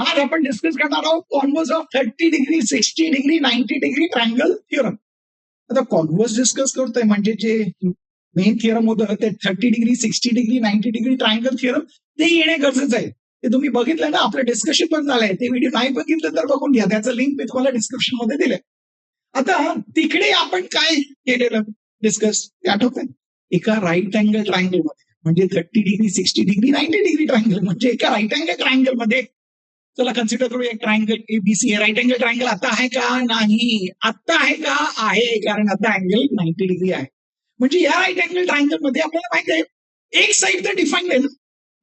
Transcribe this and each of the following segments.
आज आपण डिस्कस करणार आहोत converse of thirty degree sixty degree ninety degree triangle theorem आता कॉन्वर्स डिस्कस करतोय म्हणजे जे मेन थिअरम होतं ते thirty degree sixty degree ninety degree triangle theorem ते येणे गरजेचं आहे. ते तुम्ही बघितलं ना आपलं डिस्कशन पण झालंय. ते व्हिडिओ नाही बघितलं तर बघून घ्या. त्याचं लिंक मी तुम्हाला डिस्क्रिप्शनमध्ये दिलंय. आता तिकडे आपण काय केलेलं डिस्कस ते आठवतंय? एका राईट अँगल ट्रायंगलमध्ये. म्हणजे thirty degree sixty degree ninety degree triangle म्हणजे एका राईट अँगल ट्रायंगलमध्ये चला कन्सिडर करू एक triangle ABC right angle triangle आता आहे का? नाही. आता आहे का? आहे कारण आता अँगल नाईन्टी डिग्री आहे. म्हणजे या राईट अँगल ट्रायंगलमध्ये आपल्याला माहीत आहे एक साईड तर डिफाईन आहे ना.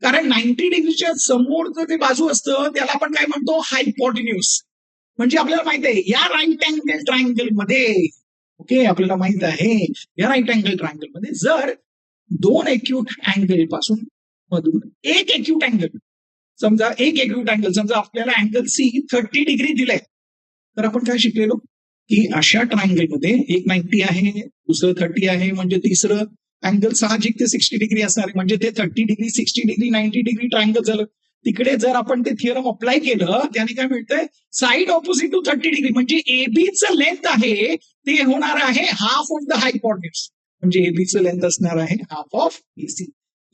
कारण नाईन्टी डिग्रीच्या समोरचं जे बाजू असतं त्याला आपण काय म्हणतो? हायपॉटिन्यूस म्हणजे आपल्याला माहीत आहे या राईट अँगल ट्रायंगलमध्ये ओके आपल्याला माहीत आहे या राईट अँगल ट्रायंगलमध्ये जर दोन एक्यूट अँगलपासून मधून एक एक्यूट अँगल समजा एक एक्यूट अँगल समजा आपल्याला अँगल सी थर्टी डिग्री दिलाय. तर आपण काय शिकलेलो? की अशा ट्रायंगलमध्ये एक नाईन्टी आहे दुसरं थर्टी आहे म्हणजे तिसरं अँगल साहजिक ते सिक्स्टी डिग्री असणार आहे. म्हणजे ते thirty degree sixty degree ninety degree triangle झालं. तिकडे जर आपण ते थिअरम अप्लाय केलं त्याने काय मिळतंय? Side opposite to thirty degree म्हणजे एबीचं लेंथ आहे ते होणार आहे हाफ ऑफ द हायपॉर्टिव्स म्हणजे एबीचं लेंथ असणार आहे हाफ ऑफ एसी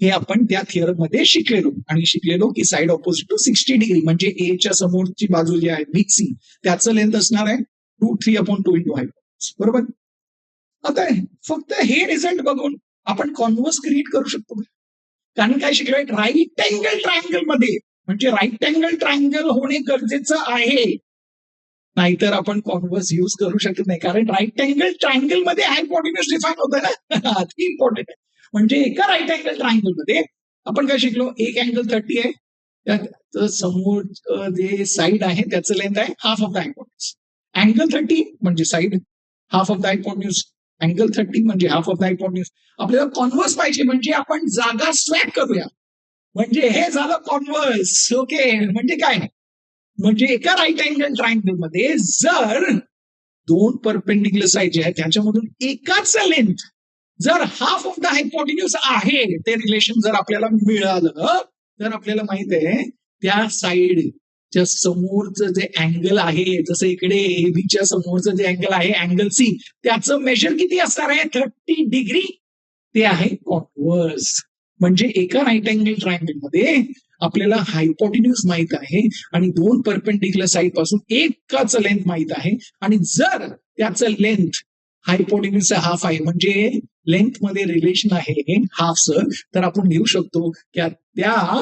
हे आपण त्या थिअरममध्ये शिकलेलो. आणि शिकलेलो की side opposite to sixty degree म्हणजे एच्या समोरची बाजू जी आहे बी सी त्याचं लेंथ असणार आहे two three upon two into high बरोबर? आता फक्त हे रिझल्ट बघून आपण कॉन्व्हर्स क्रिएट करू शकतो. कारण काय शिकलोय? राईट अँगल ट्रायंगलमध्ये. म्हणजे राईट अँगल ट्रायंगल होणे गरजेचं आहे. नाहीतर आपण कॉन्व्हर्स युज करू शकत नाही. कारण राईट अँगल ट्रायंगलमध्ये हायपॉटिन्यूस डिफाईन होतं ना. ती इम्पॉर्टंट आहे म्हणजे एका राईट अँगल ट्रायंगलमध्ये आपण काय शिकलो? एक अँगल थर्टी आहे. त्यात समोर जे साईड आहे त्याचं लेंथ आहे half of the hypotenuse angle thirty म्हणजे side half of the hypotenuse angle thirty म्हणजे हाफ ऑफ द हायपॉटिन्यूस आपल्याला कॉन्व्हर्स पाहिजे म्हणजे आपण जागा स्वॅप करूया. म्हणजे हे झालं कॉन्व्हर्स ओके म्हणजे काय? म्हणजे एका राईट अँगल ट्रायंगलमध्ये जर दोन परपेंडिक्युलर साईड जे आहेत त्याच्यामधून एकाच लेंथ जर हाफ ऑफ द हायपॉटिन्यूस आहे ते रिलेशन जर आपल्याला मिळालं तर आपल्याला माहीत आहे त्या साईडच्या समोरचं जे अँगल आहे जसं इकडे एबीच्या समोरचं जे अँगल आहे अँगल सी त्याचं मेजर किती असणार आहे? थर्टी डिग्री ते आहे कॉन्वर्स म्हणजे एका राईट अँगल ट्रायंगलमध्ये आपल्याला हायपोटिन्यूस माहीत आहे आणि दोन परपेंडिक्युलर साईडपासून एकाच लेंथ माहीत आहे. आणि जर त्याचं लेंथ हायपोटिन्यूस हाफ आहे. म्हणजे लेंथमध्ये रिलेशन आहे. हाफचं तर आपण लिहू शकतो की त्या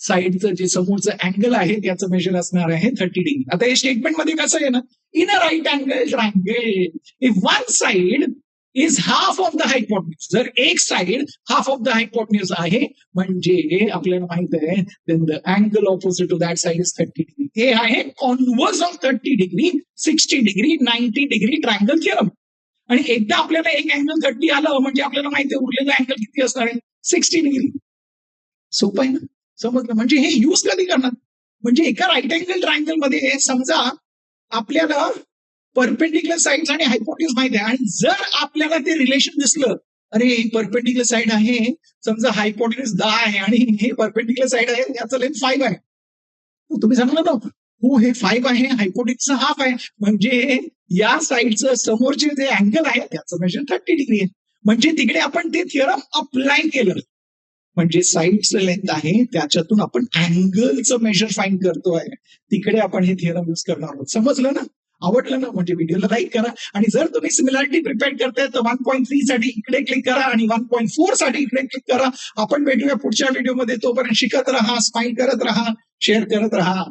साईडचं जे समोरचं अँगल आहे त्याचं मेजर असणार आहे थर्टी डिग्री आता हे स्टेटमेंटमध्ये कसं आहे ना? In a right angle triangle if one side is half of the hypotenuse जर एक side half of the hypotenuse आहे म्हणजे आपल्याला माहीत आहे then the angle opposite to that side is thirty degree हे आहे converse of thirty degree sixty degree ninety degree triangle theorem आणि एकदा आपल्याला एक अँगल थर्टी आलं म्हणजे आपल्याला माहिती आहे उरलेलं अँगल किती असणार आहे? सिक्स्टी डिग्री सोपं आहे ना? समजलं? म्हणजे हे यूज कधी करणार? म्हणजे एका राईट अँगल ट्रायंगलमध्ये समजा आपल्याला परपेंडिक्युलर साईड आणि हायपोटिव्स माहिती आहे. आणि जर आपल्याला ते रिलेशन दिसलं अरे परपेंडिक्युलर साईड आहे समजा हायपोटिन्यूस दहा आहे आणि हे परपेंडिक्युलर साईड आहे याचं लेन फाईव्ह आहे. तुम्ही सांगणार ना हो हे फाईव्ह आहे? हायपोटिकचं हाफ आहे. म्हणजे या साईडचं समोरचे जे अँगल आहे त्याचं मेजर थर्टी डिग्री आहे. म्हणजे तिकडे आपण ते थिअरम अप्लाय केलं. म्हणजे साईडचं लेंथ आहे त्याच्यातून आपण अँगलचं मेजर फाईंड करतोय तिकडे आपण हे थिअरम युज करणार आहोत. समजलं ना? आवडलं ना? म्हणजे व्हिडिओला लाईक करा. आणि जर तुम्ही सिमिलॅरिटी प्रिपेअर करताय तर वन पॉईंट थ्री साठी इकडे क्लिक करा आणि वन पॉईंट फोरसाठी इकडे क्लिक करा. आपण भेटूया पुढच्या व्हिडिओमध्ये तोपर्यंत शिकत राहा स्माईल करत राहा शेअर करत राहा.